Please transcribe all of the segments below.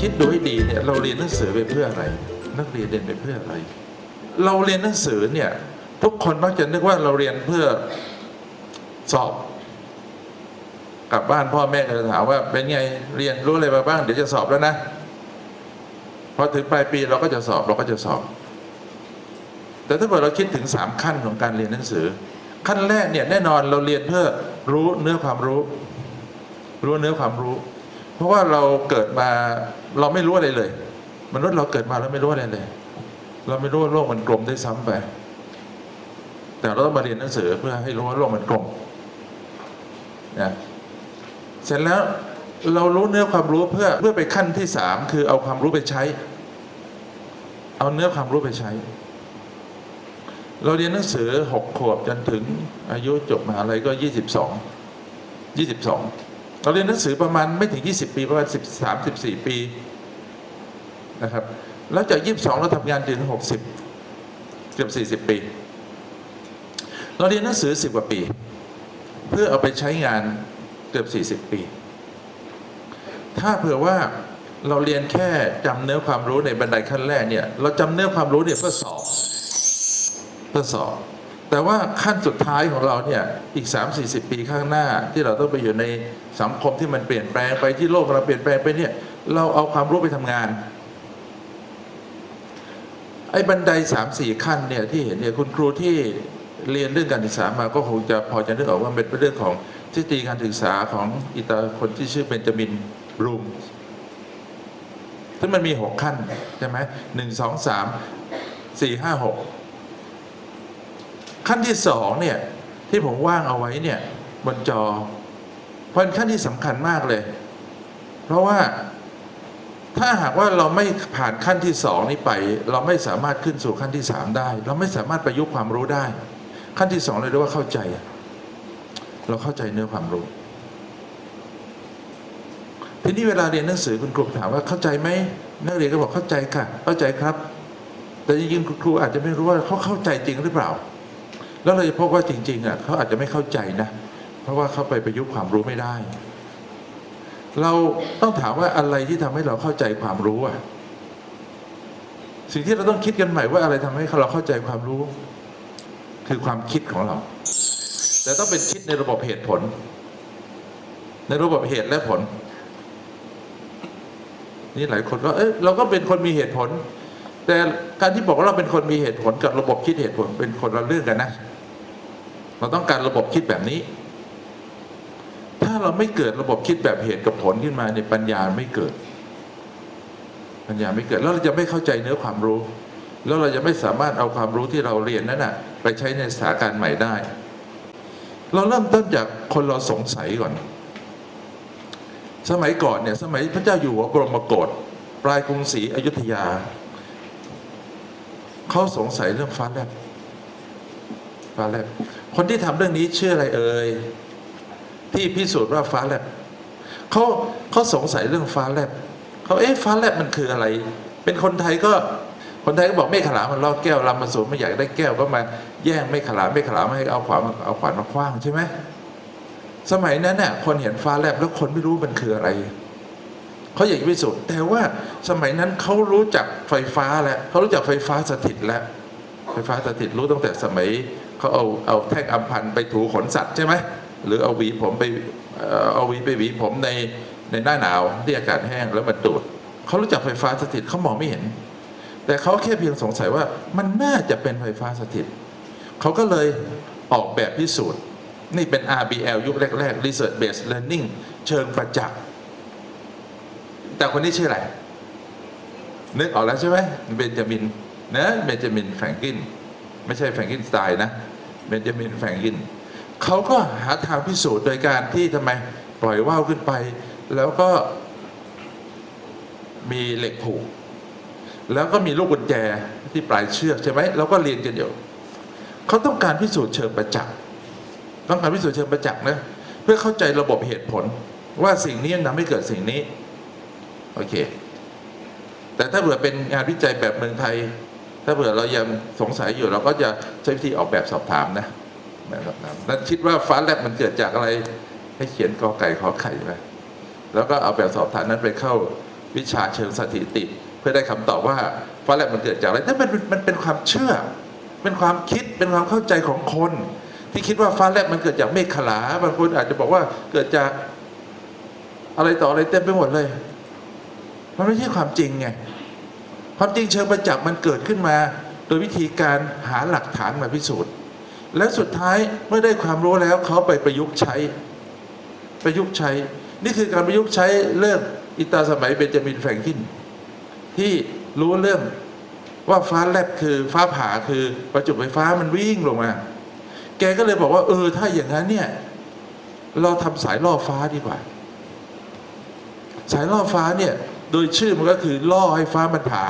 คิดดูให้ดีเนี่ยเราเรียนหนังสือไปเพื่ออะไร นักเรียนเรียนไปเพื่ออะไร เราเรียนหนังสือเนี่ยทุกคนมักจะนึกว่าเราเรียนเพื่อสอบ กลับบ้านพ่อแม่ก็จะถามว่า เป็นไงเรียนรู้อะไรมาบ้างเดี๋ยวจะสอบแล้วนะพอถึงปลายปีเราก็จะสอบเราก็จะสอบ แต่ถ้าเกิดเราคิดถึงสามขั้นของการเรียนหนังสือ ขั้นแรกเนี่ยแน่นอนเราเรียนเพื่อรู้เนื้อความรู้ รู้เนื้อความรู้ เพราะว่าเราเกิดมาเราไม่รู้อะไรเลย มนุษย์เราเกิดมาแล้วไม่รู้อะไรเลย เราไม่รู้ว่าโลกมันกลมได้ซ้ำไป แต่เราต้องมาเรียนหนังสือเพื่อให้รู้ว่าโลกมันกลมนะเสร็จแล้วเรารู้เนื้อความรู้เพื่อเพื่อไปขั้นที่สามคือเอาความรู้ไปใช้ เอาเนื้อความรู้ไปใช้ เราเรียนหนังสือหกขวบจนถึงอายุจบมหาลัยก็ยี่สิบสองยี่สิบสอง เราเรียนหนังสือประมาณไม่ถึงยี่สิบปีประมาณสิบสามสิบสี่ปีนะครับ แล้วจากยี่สิบสองเราทำงานถึงหกสิบเกือบสี่สิบปี เราเรียนหนังสือสิบกว่าปี เพื่อเอาไปใช้งานเกือบสี่สิบปี ถ้าเผื่อว่าเราเรียนแค่จำเนื้อความรู้ในบันไดขั้นแรกเนี่ย เราจำเนื้อความรู้เนี่ยเพื่อสอบ เพื่อสอบ แต่ว่าขั้นสุดท้ายของเราเนี่ยอีก 3 4 0 ปีข้างหน้า ที่เราต้องไปอยู่ในสังคมที่มันเปลี่ยนแปลงไปที่โลกเราเปลี่ยนแปลงไปเนี่ยเราเอาความรู้ไปทำงาน ไอ้บันไดสามสี่ขั้นเนี่ยที่เห็นเนี่ยคุณครูที่เรียนเรื่องการศึกษามาก็คงจะพอจะนึกออกว่าเป็นเรื่องของทฤษฎีการศึกษาของอิตาคนที่ชื่อเบนจามินบรูมซึ่งมันมีหกขั้นใช่ไหมหนึ่งสองสามสี่ห้าหก ขั้นที่สองเนี่ยที่ผมว่างเอาไว้เนี่ยบนจอเพราะเป็นขั้นที่สำคัญมากเลย เพราะว่าถ้าหากว่าเราไม่ผ่านขั้นที่สองนี้ไป เราไม่สามารถขึ้นสู่ขั้นที่สามได้ เราไม่สามารถประยุกต์ความรู้ได้ ขั้นที่สองเลยเรียกว่าเข้าใจ เราเข้าใจเนื้อความรู้ ทีนี้เวลาเรียนหนังสือคุณครูถามว่าเข้าใจไหมนักเรียนก็บอกเข้าใจค่ะ เข้าใจครับ แต่จริงๆคุณครูอาจจะไม่รู้ว่าเขาเข้าใจจริงหรือเปล่า แล้วเราจะพบว่าจริงๆอะเขาอาจจะไม่เข้าใจนะ เพราะว่าเขาไปประยุกต์ความรู้ไม่ได้ เราต้องถามว่าอะไรที่ทำให้เราเข้าใจความรู้อะสิ่งที่เราต้องคิดกันใหม่ว่าอะไรทำให้เราเข้าใจความรู้ คือความคิดของเรา แต่ต้องเป็นคิดในระบบเหตุผล ในระบบเหตุและผล นี่หลายคนก็เอ้ยเราก็เป็นคนมีเหตุผล แต่การที่บอกว่าเราเป็นคนมีเหตุผลกับระบบคิดเหตุผลเป็นคนละเรื่องกันนะ เราต้องการระบบคิดแบบนี้ ถ้าเราไม่เกิดระบบคิดแบบเหตุกับผลขึ้นมาในยปัญญาไม่เกิด ปัญญาไม่เกิด แล้วเราจะไม่เข้าใจเนื้อความรู้ แล้วเราจะไม่สามารถเอาความรู้ที่เราเรียนนั้นนะไปใช้ในสถานการณ์ใหม่ได้ เราเริ่มต้นจากคนเราสงสัยก่อน สมัยก่อนเนี่ยสมัยพระเจ้าอยู่หัวบรมโกศปลายกรุงศรีอยุธยาเขาสงสัยเรื่องฟ้าแลบ ฟ้าแลบคนที่ทำเรื่องนี้ชื่ออะไรเอ่ยที่พิสูจน์ว่าฟ้าแลบเขาเขาสงสัยเรื่องฟ้าแลบเขาเอ๊ะฟ้าแลบมันคืออะไร เป็นคนไทยก็คนไทยก็บอกไม่ขลามมันล่อแก้วลำมาสูงไม่อยากได้แก้วก็มาแย่งไม่ขลามไม่ขลามให้เอาขวานเอาขวานมาคว้างใช่ไหมสมัยนั้นน่ะคนเห็นฟ้าแลบแล้วคนไม่รู้มันคืออะไรเขาอยากพิสูจน์แต่ว่าสมัยนั้นเขารู้จักไฟฟ้าแล้วเขารู้จักไฟฟ้าสถิตแล้วไฟฟ้าสถิตรู้ตั้งแต่สมัย เขาเอาเอาแท่งอัมพันธ์ไปถูขนสัตว์ใช่ไหมหรือเอาหวีผมไปเอ่อเอาหวีไปหวีผมในในหน้าหนาวที่อากาศแห้งแล้วมันดูดเขารู้จักไฟฟ้าสถิตเขามองไม่เห็น แต่เขาแค่เพียงสงสัยว่ามันน่าจะเป็นไฟฟ้าสถิตเขาก็เลยออกแบบพิสูจน์ นี่เป็น RBL ยุคแรกๆ Research Based Learning เชิงประจักษ์แต่คนนี้ชื่ออะไร นึกออกแล้วใช่ไหมเบนจามินนะเบนจามินแฟรงกิน ไม่ใช่แฟรงกินสไตน์นะ เบนจามินแฟรงกินเขาก็หาทางพิสูจน์โดยการที่ทำไมปล่อยว่าวขึ้นไป แล้วก็มีเหล็กผูก แล้วก็มีลูกกุญแจที่ปลายเชือกใช่ไหมเราก็เรียนกันอยู่เขาต้องการพิสูจน์เชิงประจักษ์ต้องการพิสูจน์เชิงประจักษ์นะเพื่อเข้าใจระบบเหตุผล ว่าสิ่งนี้ทำให้เกิดสิ่งนี้โอเค แต่ถ้าเผื่อเป็นงานวิจัยแบบเมืองไทย ถ้าเผื่อเรายังสงสัยอยู่เราก็จะใช้วิธีออกแบบสอบถามนะแบบสอบถามนั้นคิดว่าฟ้าแลบมันเกิดจากอะไรให้เขียนกอไก่ขอไข่ไปแล้วก็เอาแบบสอบถามนั้นไปเข้าวิชาเชิงสถิติ เพื่อได้คำตอบว่าฟ้าแลบมันเกิดจากอะไรนั่นมันมันเป็นความเชื่อ เป็นความคิดเป็นความเข้าใจของคน ที่คิดว่าฟ้าแลบมันเกิดจากเมฆขลาบางคนอาจจะบอกว่าเกิดจากอะไรต่ออะไรเต็มไปหมดเลย มันไม่ใช่ความจริงไง ความจริงเชิงประจักษ์มันเกิดขึ้นมา โดยวิธีการหาหลักฐานมาพิสูจน์ และสุดท้ายเมื่อได้ความรู้แล้วเขาไปประยุกต์ใช้ ประยุกต์ใช้ นี่คือการประยุกต์ใช้เรื่องอิตาสมัยเบนจามินแฟรงกินที่รู้เรื่องว่าฟ้าแลบคือฟ้าผ่าคือประจุไฟฟ้ามันวิ่งลงมา แกก็เลยบอกว่า เออ ถ้าอย่างนั้นเนี่ย เราทำสายล่อฟ้าดีกว่า สายล่อฟ้าเนี่ย โดยชื่อมันก็คือล่อให้ฟ้ามันผ่า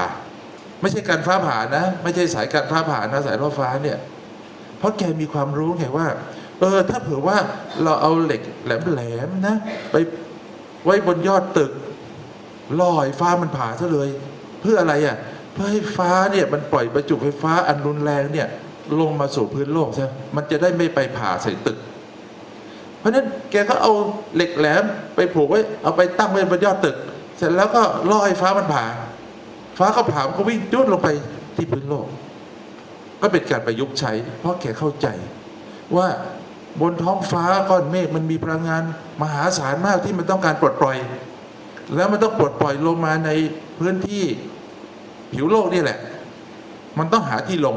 ไม่ใช่การฟ้าผ่านะ ไม่ใช่สายการฟ้าผ่านะสายล่อฟ้าเนี่ย เพราะแกมีความรู้ไงว่า เออ ถ้าเผื่อว่าเราเอาเหล็กแหลมๆนะ ไปไว้บนยอดตึกล่อให้ฟ้ามันผ่าซะเลย เพื่ออะไรอะเพื่อให้ฟ้าเนี่ยมันปล่อยประจุไฟฟ้าอันรุนแรงเนี่ยลงมาสู่พื้นโลกใช่มันจะได้ไม่ไปผ่าใส่ตึก เพราะฉะนั้นแกก็เอาเหล็กแหลมไปผูกไว้ เอาไปตั้งไว้บนยอดตึก เสร็จแล้วก็ล่อให้ฟ้ามันผ่า ฟ้าก็ผ่ามันก็วิ่งจุดลงไปที่พื้นโลก ก็เป็นการประยุกต์ใช้ เพราะแกเข้าใจ ว่าบนท้องฟ้าก้อนเมฆมันมีพลังงานมหาศาลมากที่มันต้องการปลดปล่อย แล้วมันต้องปลดปล่อยลงมาในพื้นที่ผิวโลกนี่แหละ มันต้องหาที่ลง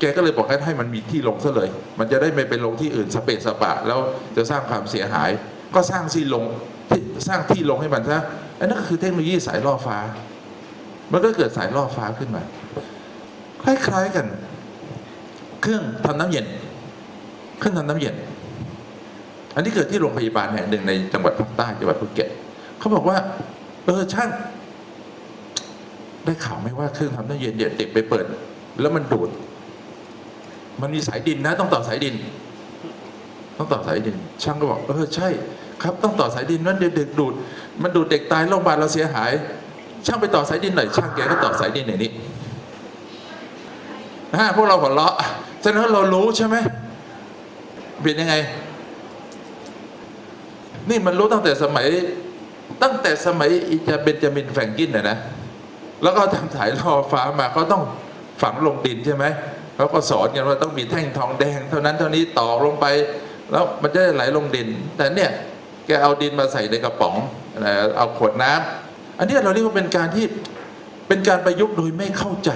แกก็เลยบอกให้ให้มันมีที่ลงซะเลย มันจะได้ไม่ไปลงที่อื่นสเปซสปะ แล้วจะสร้างความเสียหาย ก็สร้างที่ลงที่สร้างที่ลงให้มันซะ อันนั้นคือเทคโนโลยีสายล่อฟ้า มันก็เกิดสายล่อฟ้าขึ้นมา คล้ายๆกัน เครื่องทำน้ำเย็น เครื่องทำน้ำเย็น อันนี้เกิดที่โรงพยาบาลแห่งหนึ่งในจังหวัดภาคใต้จังหวัดภูเก็ตเขาบอกว่า เออช่างได้ข่าวไหมว่าเครื่องทำน้ำเย็นเนี่ยเด็กไปเปิด แล้วมันดูด มันมีสายดินนะ ต้องต่อสายดิน ต้องต่อสายดิน ช่างก็บอกเออใช่ ครับต้องต่อสายดินนั่นเด็กดูดมันดูดเด็กตายโรงพยาบาลเราเสียหาย ช่างไปต่อสายดินหน่อยช่างแกก็ต่อสายดินอย่างนี้นะพวกเราหัวเราะฉะนั้นเรารู้ใช่ไหมเป็นยังไง นี่มันรู้ตั้งแต่สมัย ตั้งแต่สมัยอิจาเบนจามินแฟงกินนะนะแล้วก็ทำสายล่อฟ้ามาเขาต้องฝังลงดินใช่ไหมเขาก็สอนกันว่าต้องมีแท่งทองแดง เท่านั้นเท่านี้ต่อลงไป แล้วมันจะไหลลงดิน แต่เนี่ย แกเอาดินมาใส่ในกระป๋องนะเอาขวดน้ำอันนี้เราเรียกว่าเป็นการที่เป็นการประยุกต์โดยไม่เข้าใจ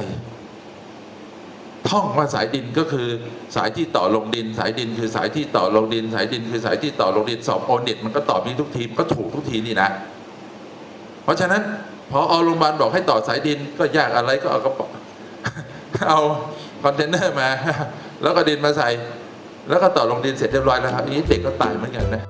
ท่องว่าสายดินก็คือ สายที่ต่อลงดิน สายดินคือสายที่ต่อลงดิน สายดินคือสายที่ต่อลงดินสอบโอเน็ตมันก็ตอบนี้ทุกทีมก็ถูกทุกทีนี่นะ เพราะฉะนั้นพอเอาโรงพยาบาลบอกให้ต่อสายดินก็ยากอะไรก็เอากระป๋องเอาคอนเทนเนอร์มา แล้วก็ดินมาใส่ แล้วก็ต่อลงดินเสร็จเรียบร้อยแล้วครับอันนี้เด็กก็ตายเหมือนกันนะ